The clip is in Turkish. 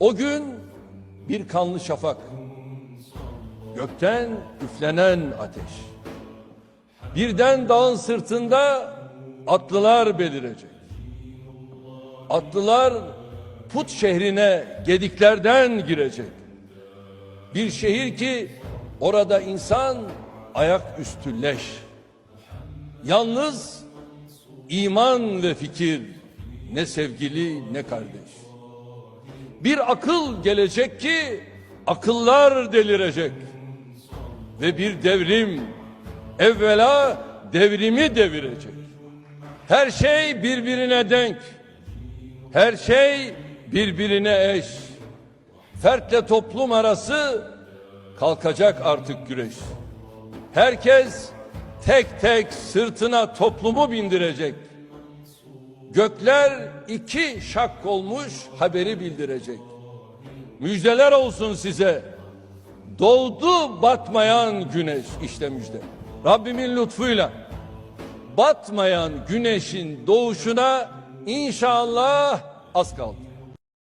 O gün bir kanlı şafak. Gökten üflenen ateş. Birden dağın sırtında atlılar belirecek. Atlılar put şehrine gediklerden girecek. Bir şehir ki orada insan ayak üstü leş. Yalnız iman ve fikir ne sevgili ne kardeş. Bir akıl gelecek ki akıllar delirecek. Ve bir devrim evvela devrimi devirecek. Her şey birbirine denk. Her şey birbirine eş. Fertle toplum arası kalkacak artık güreş. Herkes tek tek sırtına toplumu bindirecek. Gökler iki şak olmuş haberi bildirecek. Müjdeler olsun size. Doğdu batmayan güneş işte müjde. Rabbimin lütfuyla batmayan güneşin doğuşuna inşallah az kaldı.